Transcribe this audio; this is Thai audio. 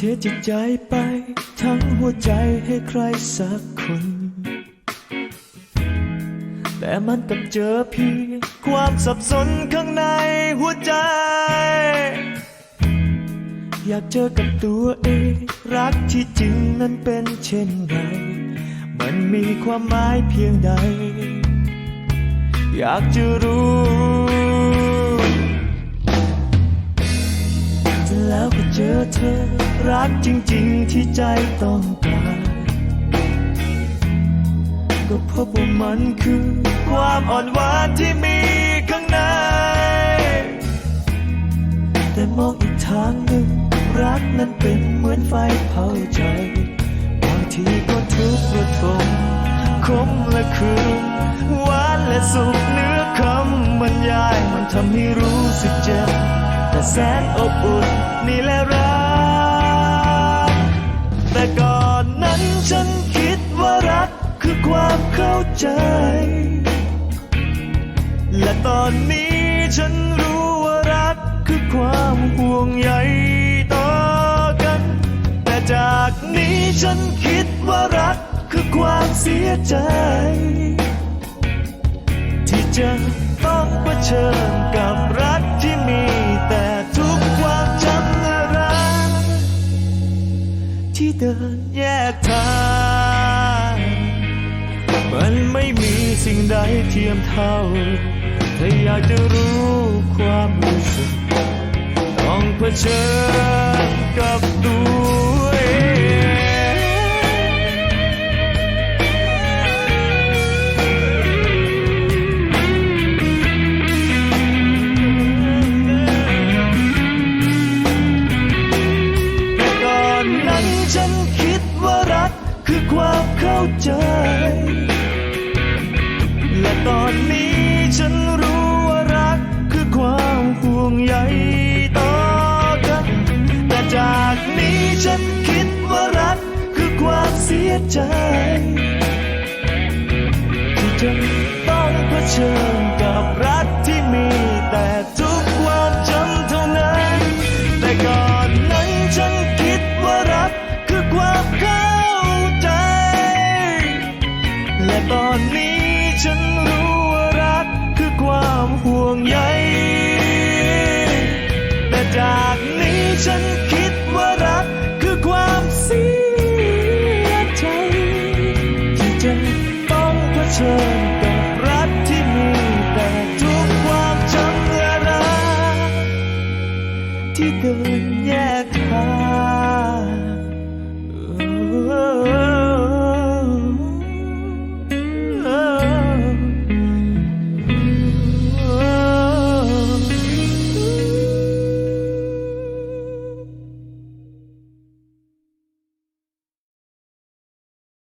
เทจิตใจไป ทั้งหัวใจให้ใครสักคน แต่มันกลับเจอเพียงความสับสนข้างในหัวใจ อยากเจอกับตัวเอง รักที่จริงนั้นเป็นเช่นไร มันมีความหมายเพียงใด อยากจะรู้ เจอเธอ รักจริงๆที่ใจต้องการก็พบว่ามันคือความอ่อนหวานที่มีข้างใน แต่มองอีกทางหนึ่ง รักนั้นเป็นเหมือนไฟเผาใจ บางทีก็ทุกข์ระทมคมและคืนหวานและสุขเนื้อคำบรรยายมันทำให้รู้สึกเจ็บ แสนอบอุ่นนี่แหละรัก แต่ก่อนนั้นฉันคิดว่ารักคือความเข้าใจ และตอนนี้ฉันรู้ว่ารักคือความห่วงใยต่อกัน แต่จากนี้ฉันคิดว่ารักคือความเสียใจ ที่จะต้องเผชิญกับรักที่มี ที่เดินแยกทางมันไม่มีสิ่งใดเทียมเท่า ถ้าอยากจะรู้ความรู้สึกต้องเผชิญกับตัวาใจ และตอนนี้ฉันรู้ว่ารักคือความห่วงใยต่อกัน แต่จากนี้ฉันคิดว่ารักคือความเสียใจ Cơn.